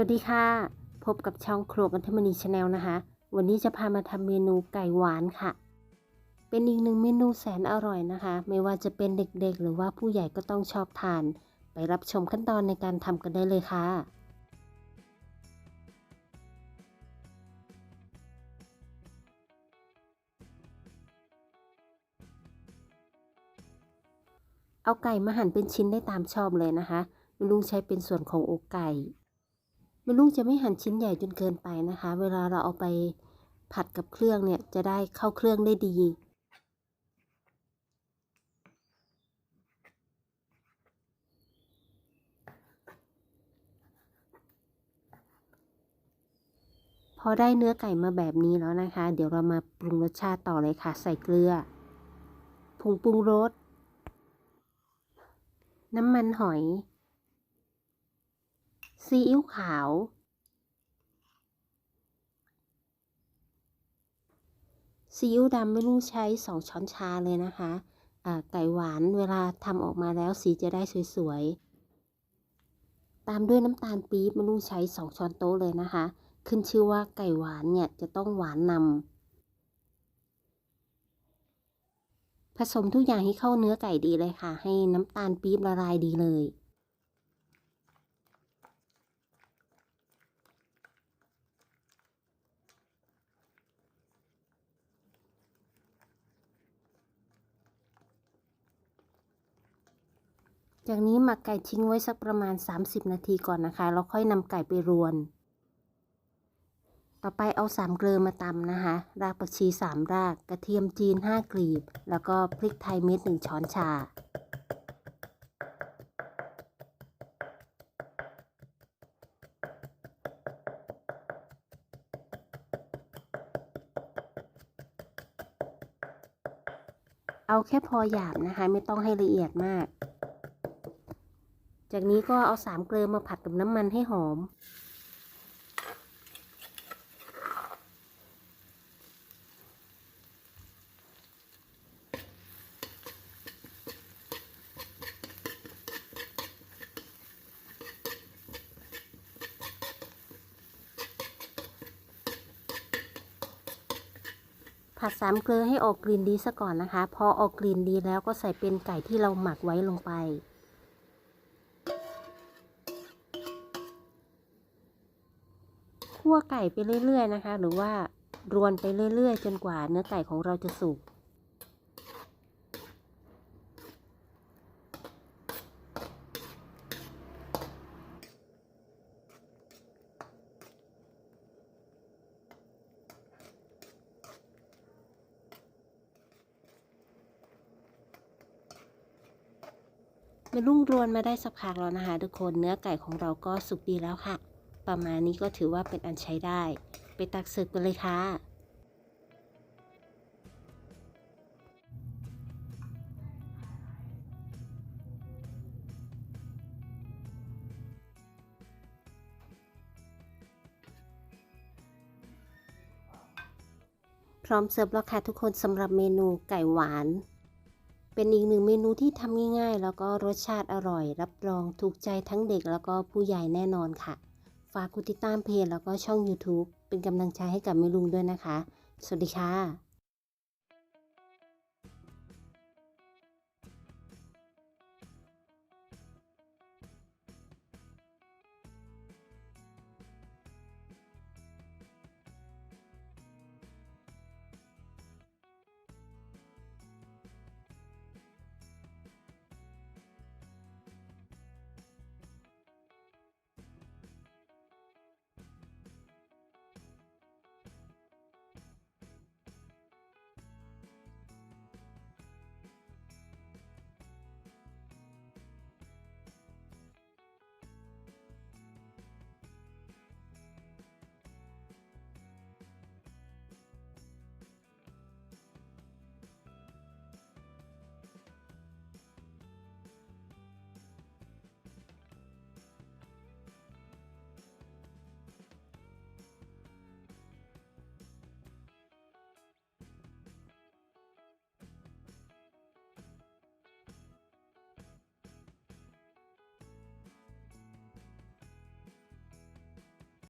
วัสดีค่ะ พบกับช่องครัวกันทมณีชาแนลนะคะ วันนี้จะพามาทำเมนูไก่หวานค่ะ เป็นอีกหนึ่งเมนูแสนอร่อยนะคะ ไม่ว่าจะเป็นเด็กๆ หรือว่าผู้ใหญ่ก็ต้องชอบทาน ไปรับชมขั้นตอนในการทำกันได้เลยค่ะเอาไก่มาหั่นเป็นชิ้นได้ตามชอบเลยนะคะลุงใช้เป็นส่วนของอกไก่ แม่ลุงจะไม่หั่นชิ้นใหญ่จนเกินไปนะคะ เวลาเราเอาไปผัดกับเครื่องเนี่ยจะได้เข้าเครื่องได้ดี พอได้เนื้อไก่มาแบบนี้แล้วนะคะ เดี๋ยวเรามาปรุงรสชาติต่อเลยค่ะ ใส่เกลือ ผงปรุงรส น้ำมันหอย ซีอิ๊วขาว ซีอิ๊วดำไม่รู้ใช้สองช้อนชาเลยนะคะะไก่หวานเวลาทำออกมาแล้วสีจะได้สวยๆ ตามด้วยน้ำตาลปี๊บไม่รู้ใช้สองช้อนโต๊ะเลยนะคะ ขึ้นชื่อว่าไก่หวานเนี่ยจะต้องหวานนำผสมทุกอย่างให้เข้าเนื้อไก่ดีเลยค่ะ ให้น้ำตาลปี๊บละลายดีเลย จากนี้หมักไก่ทิ้งไว้สักประมาณ 30 นาทีก่อนนะคะ แล้วค่อยนำไก่ไปรวน ต่อไปเอาสามเกลือมาตำนะคะ รากผักชีสามราก กระเทียมจีน 5 กลีบ แล้วก็พริกไทยเม็ดหนึ่งช้อนชาเอาแค่พอหยาบนะคะ ไม่ต้องให้ละเอียดมาก จากนี้ก็เอาสามเกลือมาผัดกับน้ำมันให้หอม ผัดสามเกลือให้ออกกลิ่นดีซะก่อนนะคะ พอออกกลิ่นดีแล้วก็ใส่เป็นไก่ที่เราหมักไว้ลงไป คั่วไก่ไปเรื่อย ๆ นะคะ หรือว่ารวนไปเรื่อย ๆ จนกว่าเนื้อไก่ของเราจะสุกแม่ลุงรวนมาได้สักพักแล้วนะคะทุกคนเนื้อไก่ของเราก็สุกดีแล้วค่ะ ประมาณนี้ก็ถือว่าเป็นอันใช้ได้ ไปตักเสิร์ฟกันเลยค่ะ พร้อมเสิร์ฟแล้วค่ะทุกคนสำหรับเมนูไก่หวานเป็นอีกหนึ่งเมนูที่ทำง่ายๆ แล้วก็รสชาติอร่อย รับรองถูกใจทั้งเด็กแล้วก็ผู้ใหญ่แน่นอนค่ะ ฝากกดติดตามเพจแล้วก็ช่อง YouTube เป็นกำลังใจให้กับเมลุงด้วยนะคะ สวัสดีค่ะ